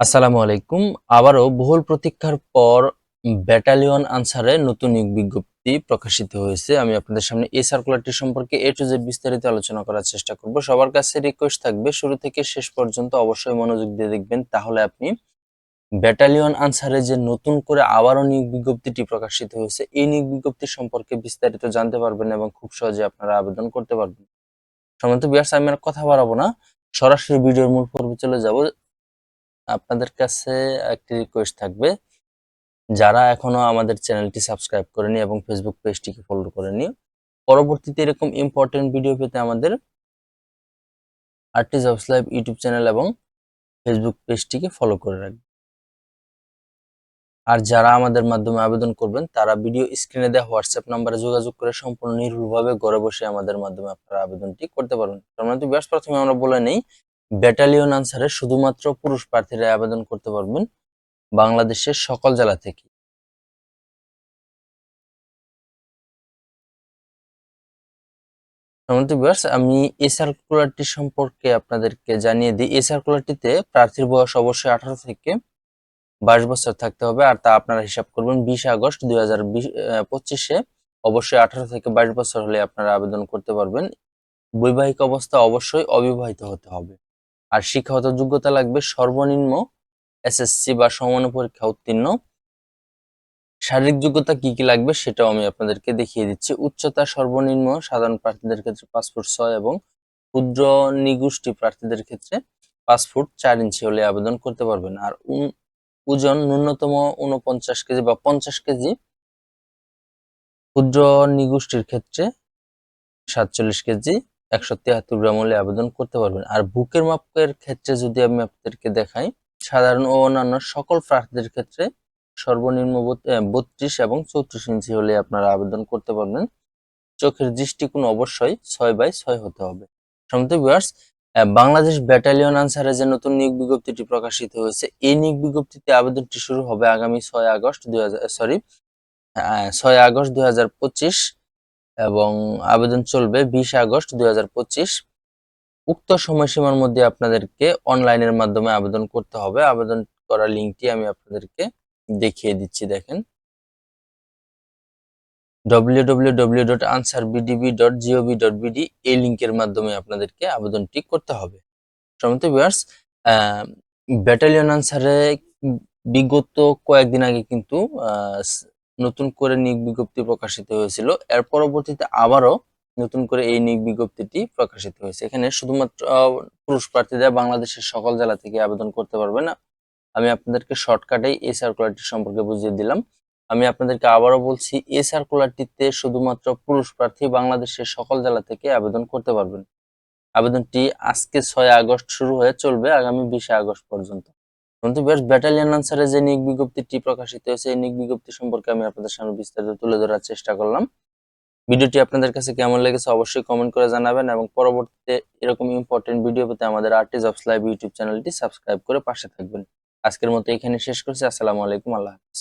আসসালামু আলাইকুম। আবারও বহুল প্রতীক্ষার পর ব্যাটালিয়ন আনসারে নতুন নিয়োগ বিজ্ঞপ্তি প্রকাশিত হয়েছে। আমি আপনাদের সামনে এই সার্কুলারটি সম্পর্কে এ টু জেড বিস্তারিত আলোচনা করার চেষ্টা করব। সবার কাছে রিকোয়েস্ট থাকবে, শুরু থেকে শেষ পর্যন্ত অবশ্যই মনোযোগ দিয়ে দেখবেন। তাহলে আপনি ব্যাটালিয়ন আনসারে যে নতুন করে আবারও নিয়োগ বিজ্ঞপ্তিটি প্রকাশিত হয়েছে, এই নিয়োগ বিজ্ঞপ্তি সম্পর্কে বিস্তারিত জানতে পারবেন এবং খুব সহজে আপনারা আবেদন করতে পারবেন। সম্ভবত বিয়ার্স আমি আর কথা বাড়াবো না। সরাসরি ভিডিওর মূল পর্বে চলে যাব। আপনাদের কাছে একটি রিকোয়েস্ট থাকবে। যারা এখনও আমাদের চ্যানেলটি সাবস্ক্রাইব করেনি এবং ফেসবুক পেজটিকে ফলো করেনি পরবর্তীতে এরকম ইম্পর্টেন্ট ভিডিও পেতে আমাদের artist house live YouTube channel এবং ফেসবুক পেজটিকে ফলো করে রাখবেন। আর যারা আমাদের মাধ্যমে আবেদন করবেন, তারা ভিডিও স্ক্রিনে দেওয়া হোয়াটসঅ্যাপ নাম্বারে যোগাযোগ করে সম্পূর্ণ নির্ভুলভাবে ঘরে বসে আমাদের মাধ্যমে আপনারা আবেদনটি করতে পারবেন। সম্মানিত ব্যাস প্রথমে আমরা বলে নেই ব্যাটালিয়ন আনসারে শুধুমাত্র পুরুষ প্রার্থীরা আবেদন করতে পারবেন বাংলাদেশের সকল জেলা থেকে। আমি এই সার্কুলারটি সম্পর্কে আপনাদেরকে জানিয়ে দিই। এই সার্কুলারটিতে প্রার্থীর বয়স অবশ্যই আঠারো থেকে বাইশ বছর থাকতে হবে, আর তা আপনারা হিসাব করবেন বিশ আগস্ট দুই হাজার পঁচিশে। অবশ্যই আঠারো থেকে বাইশ বছর হলে আপনারা আবেদন করতে পারবেন। বৈবাহিক অবস্থা অবশ্যই অবিবাহিত হতে হবে। আর শিক্ষাগত যোগ্যতা লাগবে সর্বনিম্ন এসএসসি বা সমান পরীক্ষা উত্তীর্ণ। শারীরিক যোগ্যতা কি কি লাগবে সেটাও আমি আপনাদেরকে দেখিয়ে দিচ্ছি। উচ্চতা সর্বনিম্ন সাধারণ প্রার্থীদের ক্ষেত্রে ফুট ছয় এবং ক্ষুদ্র নিগোষ্ঠী প্রার্থীদের ক্ষেত্রে ফুট চার ইঞ্চি হলে আবেদন করতে পারবেন। আর ওজন ন্যূনতম উনপঞ্চাশ কেজি বা পঞ্চাশ কেজি ক্ষুদ্র নিগোষ্ঠীর ক্ষেত্রে সাতচল্লিশ কেজি একশো তিয়াত্তর গ্রাম হলে আবেদন করতে পারবেন। আর বুকের মাপের ক্ষেত্রে যদি আমি আপনাদেরকে দেখাই, সাধারণ ও অন্যান্য সকল প্রার্থীদের ক্ষেত্রে সর্বনিম্ন বত্রিশ এবং চৌত্রিশ ইঞ্চি হলে আপনারা আবেদন করতে পারবেন। চোখের দৃষ্টিকোণ অবশ্যই ছয় বাই ছয় হতে হবে। বাংলাদেশ ব্যাটালিয়ন আনসারে যে নতুন নিয়োগ বিজ্ঞপ্তিটি প্রকাশিত হয়েছে, এই নিয়োগ বিজ্ঞপ্তিতে আবেদনটি শুরু হবে আগামী ছয় আগস্ট দুই সরি ছয় আগস্ট দুই হাজার পঁচিশ এবং আবেদন চলবে বিশ আগস্ট দুই হাজার পঁচিশ। উক্ত সময়সীমার মধ্যে আপনাদেরকে অনলাইনের মাধ্যমে আবেদন করতে হবে। আবেদন করার লিঙ্কটি আমি আপনাদেরকে দেখিয়ে দিচ্ছি, দেখেন। www.answerbdb.gov.bd এই লিংকের মাধ্যমে আপনাদেরকে আবেদনটি করতে হবে। সমস্ত ভিউয়ার্স ব্যাটালিয়ন আনসারে বিগত কয়েকদিন আগে কিন্তু নতুন করে নিয়োগ বিজ্ঞপ্তি প্রকাশিত হয়েছিল। এর পরবর্তীতে আবারও নতুন করে এই নিয়োগ বিজ্ঞপ্তিটি প্রকাশিত হয়েছে। এখানে শুধুমাত্র পুরুষ প্রার্থীরা বাংলাদেশের সকল জেলা থেকে আবেদন করতে পারবে না। আমি আপনাদেরকে শর্টকাটেই এই সার্কুলারটি সম্পর্কে বুঝিয়ে দিলাম। আমি আপনাদেরকে আবারও বলছি, এই সার্কুলারটিতে শুধুমাত্র পুরুষ প্রার্থী বাংলাদেশের সকল জেলা থেকে আবেদন করতে পারবেন। আবেদনটি আজকে ছয় আগস্ট শুরু হয়ে চলবে আগামী বিশে আগস্ট পর্যন্ত। কিন্তু বেশ ব্যাটালিয়ান আনসারে যে নিয়োগ বিজ্ঞপ্তিটি প্রকাশিত হয়েছে, এই নিয়োগ বিজ্ঞপ্তি সম্পর্কে আমি আপনাদের সামনে বিস্তারিত তুলে ধরার চেষ্টা করলাম। ভিডিওটি আপনাদের কাছে কেমন লেগেছে অবশ্যই কমেন্ট করে জানাবেন এবং পরবর্তীতে এরকম ইম্পর্টেন্ট ভিডিও পেতে আমাদের আর্টিজ অফ লাইভ ইউটিউব চ্যানেলটি সাবস্ক্রাইব করে পাশে থাকবেন। আজকের মতো এখানে শেষ করছি। আসসালামু আলাইকুম। আল্লাহ হাফিজ।